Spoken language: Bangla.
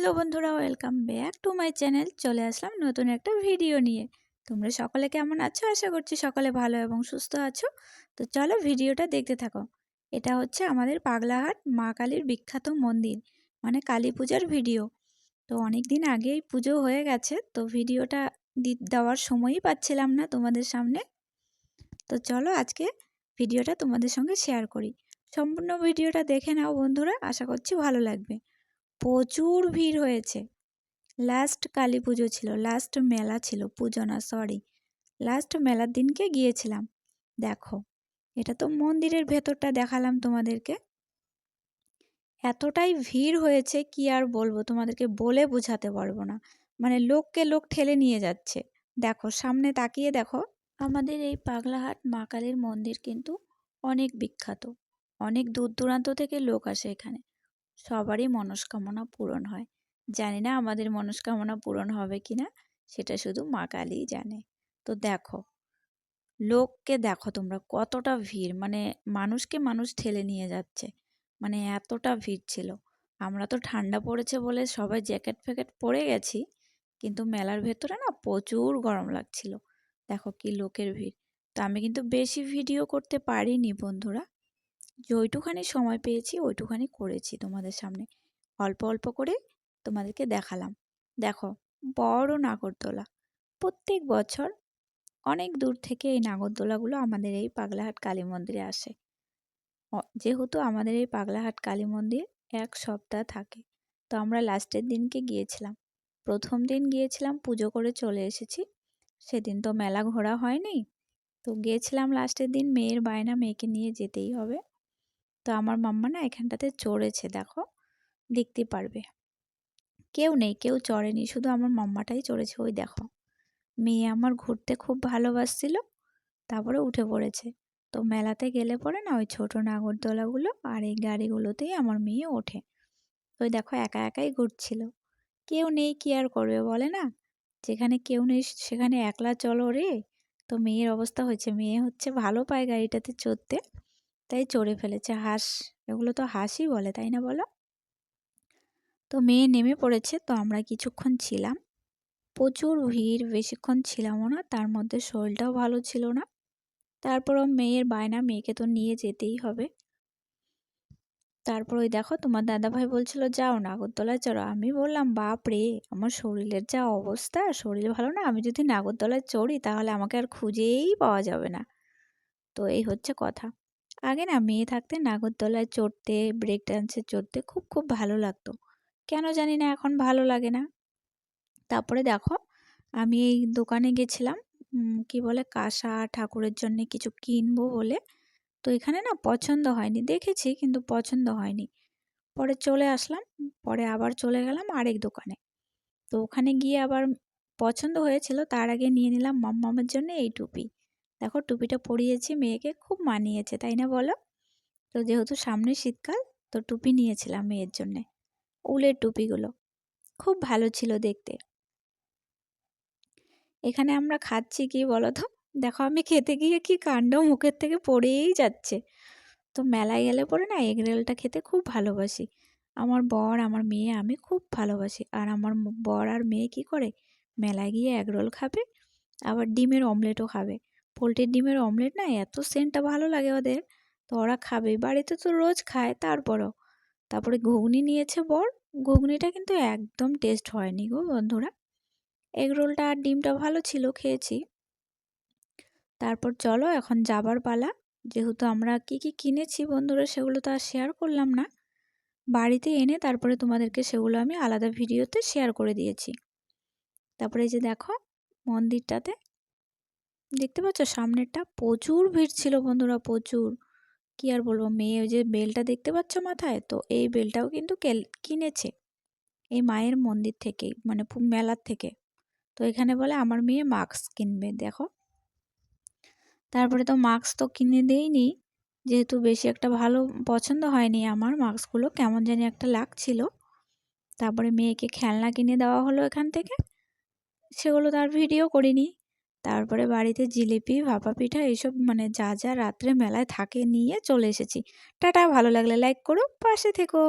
হ্যালো বন্ধুরা, welcome back to my channel. চলে আসলাম নতুন একটা ভিডিও নিয়ে। তোমরা সকলে কেমন আছো? আশা করছি সকলে ভালো এবং সুস্থ আছো। তো চলো ভিডিওটা দেখতে থাকো। এটা হচ্ছে আমাদের পাগলাহাট মা কালীর বিখ্যাত মন্দির মানে কালী পূজার ভিডিও। তো অনেক দিন আগেই পুজো হয়ে গেছে, তো ভিডিওটা দেওয়ার সময়ই পাচ্ছিলাম না তোমাদের সামনে। তো চলো আজকে ভিডিওটা তোমাদের সঙ্গে শেয়ার করি। সম্পূর্ণ ভিডিওটা দেখে নাও বন্ধুরা, আশা করছি ভালো লাগবে। প্রচুর ভিড় হয়েছে। লাস্ট কালী পুজো ছিল লাস্ট মেলা ছিল, পুজো না সরি লাস্ট মেলার দিনকে গিয়েছিলাম। দেখো, এটা তো মন্দিরের ভেতরটা দেখালাম তোমাদেরকে। এতটাই ভিড় হয়েছে, কি আর বলব, তোমাদেরকে বলে বোঝাতে পারব না। মানে লোককে লোক ঠেলে নিয়ে যাচ্ছে। দেখো, সামনে তাকিয়ে দেখো, আমাদের এই পাগলাহাট মা কালীর মন্দির কিন্তু অনেক বিখ্যাত। অনেক দূর দূরান্ত থেকে লোক আসে এখানে। সবারই মনস্কামনা পূরণ হয়। জানি না আমাদের মনস্কামনা পূরণ হবে কি না সেটা শুধু মা কালীই জানে। তো দেখো, লোককে দেখো তোমরা কতটা ভিড় মানে মানুষকে মানুষ ঠেলে নিয়ে যাচ্ছে মানে এতটা ভিড় ছিল। আমরা তো ঠান্ডা পড়েছে বলে সবাই জ্যাকেট ফ্যাকেট পরে গেছি, কিন্তু মেলার ভেতরে না প্রচুর গরম লাগছিল। দেখো কি লোকের ভিড়। তো আমি কিন্তু বেশি ভিডিও করতে পারিনি বন্ধুরা। যে ওইটুখানি সময় পেয়েছি, ওইটুখানি করেছি তোমাদের সামনে। অল্প অল্প করে তোমাদেরকে দেখালাম। দেখো, বড় নাগরদোলা। প্রত্যেক বছর অনেক দূর থেকে এই নাগরদোলাগুলো আমাদের এই পাগলাহাট কালী মন্দিরে আসে। যেহেতু আমাদের এই পাগলাহাট কালী মন্দির এক সপ্তাহ থাকে, তো আমরা লাস্টের দিনকে গিয়েছিলাম। প্রথম দিন গিয়েছিলাম, পুজো করে চলে এসেছি। সেদিন তো মেলা ঘোরা হয়নি। তো গিয়েছিলাম লাস্টের দিন, মেয়ের বায়না মেয়েকে নিয়ে যেতেই হবে। তো আমার মাম্মা না এখানটাতে চড়েছে, দেখো। দেখতে পারবে। কেউ নেই, কেউ চড়েনি, শুধু আমার মাম্মাটাই চড়েছে, ওই দেখো। মেয়ে আমার ঘুরতে খুব ভালোবাসছিল, তারপরে উঠে পড়েছে। তো মেলাতে গেলে পরে না ওই ছোটো নাগরদোলাগুলো আর এই গাড়িগুলোতেই আমার মেয়ে ওঠে। ওই দেখো একা একাই ঘুরছিল। কেউ নেই, কি আর করবে বলে না? যেখানে কেউ নেই, সেখানে একলা চলো রে। তো মেয়ের অবস্থা হয়েছে, মেয়ে হচ্ছে ভালো পায় গাড়িটাতে চড়তে। তাই চড়ে ফেলেছে। হাঁস, এগুলো তো হাঁসই বলে, তাই না বলো? তো মেয়ে নেমে পড়েছে, তো আমরা কিছুক্ষণ ছিলাম। প্রচুর ভিড়, বেশিক্ষণ ছিলামও না, তার মধ্যে শরীরটাও ভালো ছিল না। তারপরও মেয়ের বায়না, মেয়েকে তো নিয়ে যেতেই হবে। তারপর ওই দেখো, তোমার দাদাভাই বলছিল, যাও নাগরদোলায় চড়ো। আমি বললাম, বাপ রে, আমার শরীরের যা অবস্থা, শরীর ভালো না, আমি যদি নাগরদোলায় চড়ি, তাহলে আমাকে আর খুঁজেই পাওয়া যাবে না। তো এই হচ্ছে কথা। আগে না মেয়ে থাকতে নাগরদোলায় চড়তে ব্রেক ডান্সে চড়তে খুব খুব ভালো লাগতো। কেন জানি না এখন ভালো লাগে না। তারপরে দেখো, আমি এই দোকানে গেছিলাম কি বলে, কাঁসা ঠাকুরের জন্য কিছু কিনবো বলে। তো এখানে না পছন্দ হয়নি, দেখেছি কিন্তু পছন্দ হয়নি। পরে চলে আসলাম, পরে আবার চলে গেলাম আরেক দোকানে। তো ওখানে গিয়ে আবার পছন্দ হয়েছিল, তার আগে নিয়ে নিলাম মাম্মামের জন্য এই টুপি। দেখো টুপিটা পরিয়েছি, মেয়েকে খুব মানিয়েছে, তাই না বলো? তো যেহেতু সামনে শীতকাল, তো টুপি নিয়েছিলাম মেয়ের জন্যে, উলের টুপিগুলো। খুব ভালো ছিল দেখতে। এখানে আমরা খাচ্ছি কি বলো তো দেখো আমি খেতে গিয়ে কি কাণ্ড মুখের থেকে পড়েই যাচ্ছে। তো মেলায় গেলে পরে না এগরেলটা খেতে খুব ভালোবাসি। আমার বর, আমার মেয়ে আমি খুব ভালোবাসি। আর আমার বর আর মেয়ে কি করে? মেলায় গিয়ে এগরোল খাবে, আবার ডিমের অমলেটও খাবে। পোলট্রির ডিমের অমলেট না, এত সেন্টটা ভালো লাগে ওদের। তো ওরা খাবে বাড়িতে তো রোজ খায়, তারপরও। তারপরে ঘুগনি নিয়েছে বর, ঘুগনিটা কিন্তু একদম টেস্ট হয়নি গো বন্ধুরা। এগ রোলটা আর ডিমটা ভালো ছিল, খেয়েছি। তারপর চলো এখন যাবার পালা। যেহেতু আমরা কি কি কিনেছি বন্ধুরা সেগুলো তো আর শেয়ার করলাম না। বাড়িতে এনে তারপরে তোমাদেরকে সেগুলো আমি আলাদা ভিডিওতে শেয়ার করে দিয়েছি। তারপরে যে দেখো, মন্দিরটাতে দেখতে পাচ্ছ? সামনেরটা প্রচুর ভিড় ছিল বন্ধুরা, প্রচুর। কি আর বলব? মেয়ে ওই যে বেলটা দেখতে পাচ্ছ মাথায়? তো এই বেলটাও কিন্তু কিনেছে। এই মায়ের মন্দির থেকে মানে মেলার থেকে। তো এখানে বলে আমার মেয়ে মাস্ক কিনবে, দেখো। তারপরে তো মাস্ক তো কিনে দেইনি। যেহেতু বেশি একটা ভালো পছন্দ হয়নি আমার, মাস্কগুলো কেমন জানি একটা লাগছিল। তারপরে মেয়েকে খেলনা কিনে দেওয়া হলো এখান থেকে। সেগুলো তার ভিডিও করিনি। তারপরে বাড়িতে জিলিপি, ভাপা পিঠা এইসব মানে যা যা রাত্রে মেলায় থাকে নিয়ে চলে এসেছি। টাটা, ভালো লাগলে লাইক করো, পাশে থেকো।